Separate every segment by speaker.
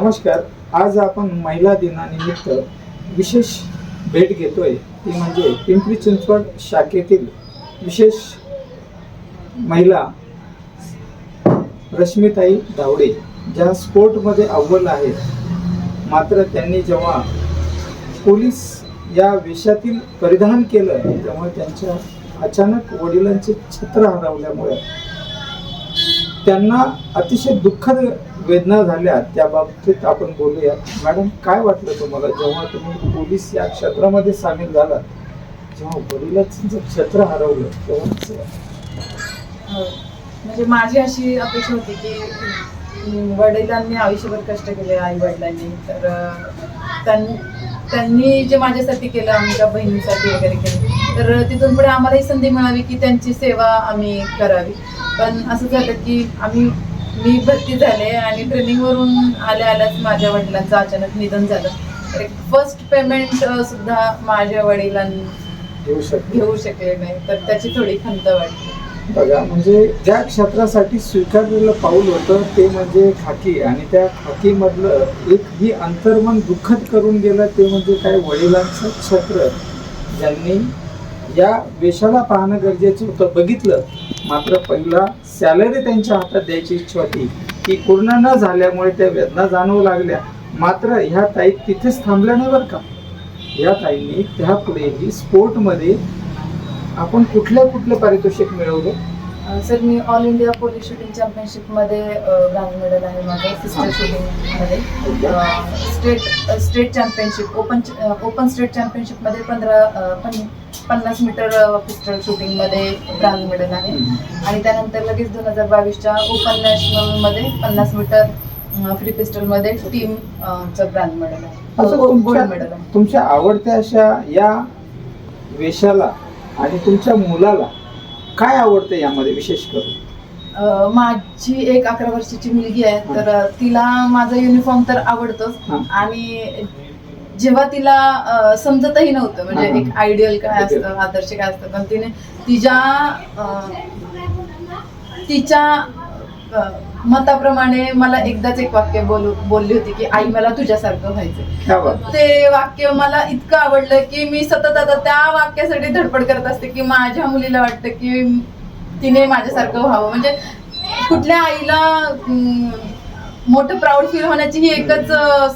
Speaker 1: नमस्कार आज आपण महिला दिनानिमित्त विशेष भेट घेतोय. ती म्हणजे पिंपरी चिंचवड शाखेतील विशेष महिला रश्मिताई धावडे. ज्या स्पोर्टमध्ये अव्वल आहेत. मात्र त्यांनी जेव्हा पोलीस या वेशातील परिधान केलं तेव्हा त्यांच्या अचानक वडिलांचे छत्र हरवल्यामुळे त्यांना अतिशय दुःखद वेदना झाल्या त्या बाबतीत आपण बोलूया. मॅडम काय वाटलं तुम्हाला? जेव्हा तुम्ही पोलीस या क्षेत्रामध्ये सामील झालात जेव्हा वडिलांचं क्षेत्र हरवलं तेव्हा
Speaker 2: म्हणजे माझी अशी अपेक्षा होती की वडिलांनी आयुष्यभर कष्ट केले आई वडिलांनी तर त्यां- त्यांनी जे माझ्यासाठी केलं आमच्या बहिणीसाठी वगैरे केलं तर तिथून पुढे आम्हाला ही संधी मिळावी की त्यांची सेवा आम्ही करावी. पण असं झालं की आम्ही मी भरती झाले आणि ट्रेनिंगवरून आल्या आल्याच माझ्या वडिलांचं अचानक निधन झालं. तर फर्स्ट पेमेंट सुद्धा माझ्या वडिलांनी
Speaker 1: घेऊ
Speaker 2: शकले. नाही. तर त्याची थोडी खंत वाटली.
Speaker 1: बघा म्हणजे ज्या क्षेत्रासाठी स्वीकारलेलं पाऊल होतं ते म्हणजे खाकी. आणि त्या खाकीमधलं एक ही अंतर्मन दुःखद करून गेलं ते म्हणजे काय वडिलांचं छत्र ज्यांनी या वेशाला पाहणं गरजेचं होतं. बघितलं. मात्र पहिला सॅलरी त्यांच्या हातात द्यायची इच्छा होती. ती पूर्ण न झाल्यामुळे त्या वेदना जाणवू लागल्या. मात्र ह्या ताई तिथेच थांबल्या नाही बरं का? या ताईंनी त्यापुढेही स्पोर्टमध्ये आपण कुठल्या कुठलं पारितोषिक मिळवलं?
Speaker 2: सर मी ऑल इंडिया पोलीस शूटिंग चॅम्पियनशिपमध्ये ब्रँड मेडल आहे माझं sister शूटिंगमध्ये state state championship open open state चॅम्पियनशिपमध्ये पंधरा पन पन्नास मीटर पिस्टल शूटिंगमध्ये ब्रँड मेडल आहे. आणि त्यानंतर लगेच दोन हजार बावीसच्या ओपन नॅशनलमध्ये पन्नास मीटर फ्री पिस्टलमध्ये टीम चं ब्रँड मेडल आहे. गोल्ड मेडल आहे.
Speaker 1: तुमच्या आवडत्या अशा या वेशाला आणि तुमच्या मुलाला काय आवडतं यामध्ये विशेष करून
Speaker 2: अ, माझी एक अकरा वर्षाची मुलगी आहे तर तिला माझा युनिफॉर्म तर आवडतोच
Speaker 1: हा.
Speaker 2: आणि जेव्हा तिला अ, समजतही नव्हतं म्हणजे
Speaker 1: हा, हा.
Speaker 2: एक आयडियल काय. असतं आदर्श काय असतं पण तिने तिच्या अ, तिच्या मताप्रमाणे मला एकदाच एक वाक्य बोलू बोलली होती की आई मला तुझ्यासारखं व्हायचं ते वाक्य मला इतकं आवडलं की मी सतत आता त्या वाक्यासाठी धडपड करत असते की माझ्या मुलीला वाटतं की तिने माझ्यासारखं व्हावं. म्हणजे कुठल्या आईला मोठं प्राऊड फील होण्याची ही एकच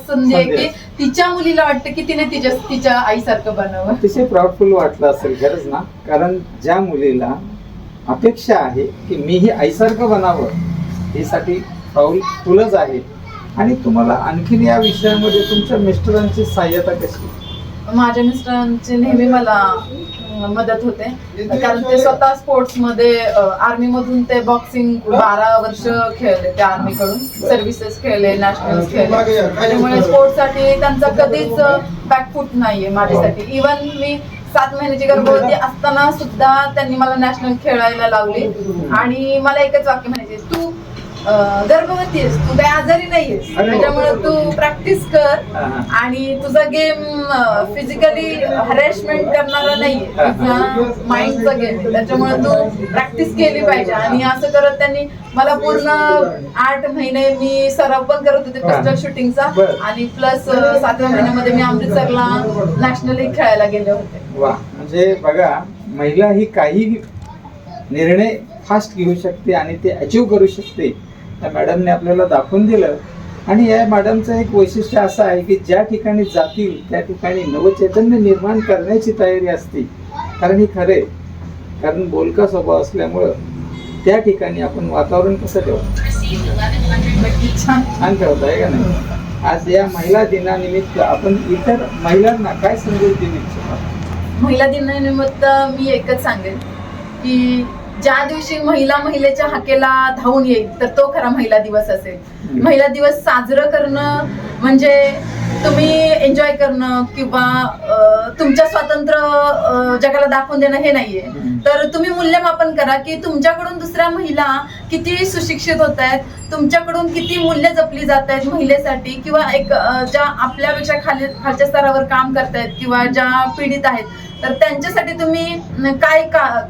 Speaker 2: संधी आहे की तिच्या मुलीला वाटतं की तिने तिच्या तिच्या आईसारखं बनावं.
Speaker 1: अतिशय प्राऊडफुल वाटलं असेल खरंच ना. कारण ज्या मुलीला अपेक्षा आहे की मीही आईसारखं बनावं यासाठी प्राऊडफुलच आहे. आणि तुम्हाला आणखीन या विषयामध्ये तुमच्या मिस्टरांची सहाय्यता कशी?
Speaker 2: माझ्या मिस्टरांची नेहमी मला मदत होते. कारण ते स्वतः स्पोर्ट्समध्ये आर्मी मधून ते बॉक्सिंग बारा वर्ष खेळले त्या आर्मी कडून सर्व्हिसेस खेळले नॅशनल खेळले. त्याच्यामुळे स्पोर्ट्ससाठी त्यांचा कधीच बॅकफूट नाहीये माझ्यासाठी. इवन मी सात महिन्याची गर्भवती असताना सुद्धा त्यांनी मला नॅशनल खेळायला लावली. आणि मला एकच वाक्य म्हणायचे तू गर्भवती आहेस. तू काही आजारी नाहीयेस.
Speaker 1: वा.
Speaker 2: त्याच्यामुळे तू प्रॅक्टिस कर
Speaker 1: हा, हा.
Speaker 2: आणि तुझा गेम फिजिकली हॅरेसमेंट करणारा नाहीये.
Speaker 1: हा,
Speaker 2: तुझा माइंडचा गेम आहे. त्याच्यामुळे तू प्रॅक्टिस केली पाहिजे. आणि असं करत त्यांनी मला पूर्ण आठ महिने मी सराव पण करत होते
Speaker 1: हा.
Speaker 2: पिस्टल शूटिंगचा. आणि प्लस सातव्या महिन्यामध्ये मी अमृतसरला नॅशनली खेळायला गेले होते.
Speaker 1: वा. म्हणजे बघा महिला ही काही निर्णय फास्ट घेऊ शकते आणि ते अचीव करू शकते. त्या मॅडमने आपल्याला दाखवून दिलं. आणि या मॅडमचं एक वैशिष्ट्य असं आहे की ज्या ठिकाणी जातील त्या ठिकाणी नवचैतन्य निर्माण करण्याची तयारी असते. कारण ही खरे कारण बोलका स्वभाव असल्यामुळं त्या ठिकाणी आपण वातावरण कसं ठेवतो
Speaker 2: नक्की छान
Speaker 1: छान ठेवत आहे का नाही? आज या महिला दिनानिमित्त आपण इतर महिलांना काय संदेश देऊ इच्छितो?
Speaker 2: महिला दिनानिमित्त मी एकच सांगेन की ज्या दिवशी महिला महिलेच्या हाकेला धावून येईल तर तो खरा महिला दिवस असेल. महिला दिवस साजरं करणं म्हणजे तुम्ही एन्जॉय करणं किंवा तुमच्या स्वातंत्र्य जगाला दाखवून देणं हे नाहीये. तर तुम्ही मूल्यमापन करा की तुमच्याकडून दुसऱ्या महिला किती सुशिक्षित होत आहेत तुमच्याकडून किती मूल्य जपली जात आहेत महिलेसाठी किंवा एक ज्या आपल्यापेक्षा खाली खालच्या स्तरावर काम करतायत किंवा ज्या पीडित आहेत तर त्यांच्यासाठी तुम्ही काय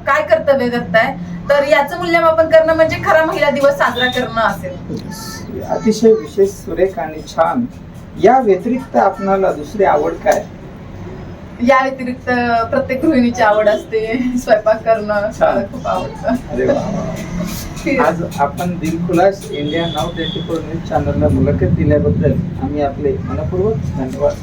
Speaker 2: काय कर्तव्य करताय? तर याचं मूल्यमापन करणं म्हणजे खरा महिला दिवस साजरा करणं असेल.
Speaker 1: अतिशय विशेष सुरेख आणि छान. या व्यतिरिक्त आपणाला दुसरी आवड काय?
Speaker 2: या व्यतिरिक्त प्रत्येक गृहिणीची आवड असते. स्वयंपाक करणं खूप आवडतं.
Speaker 1: आज आपण दिलखुलास इंडिया नाव ट्वेंटी फोर न्यूज चॅनलला मुलाखत दिल्याबद्दल आम्ही आपले मनपूर्वक धन्यवाद.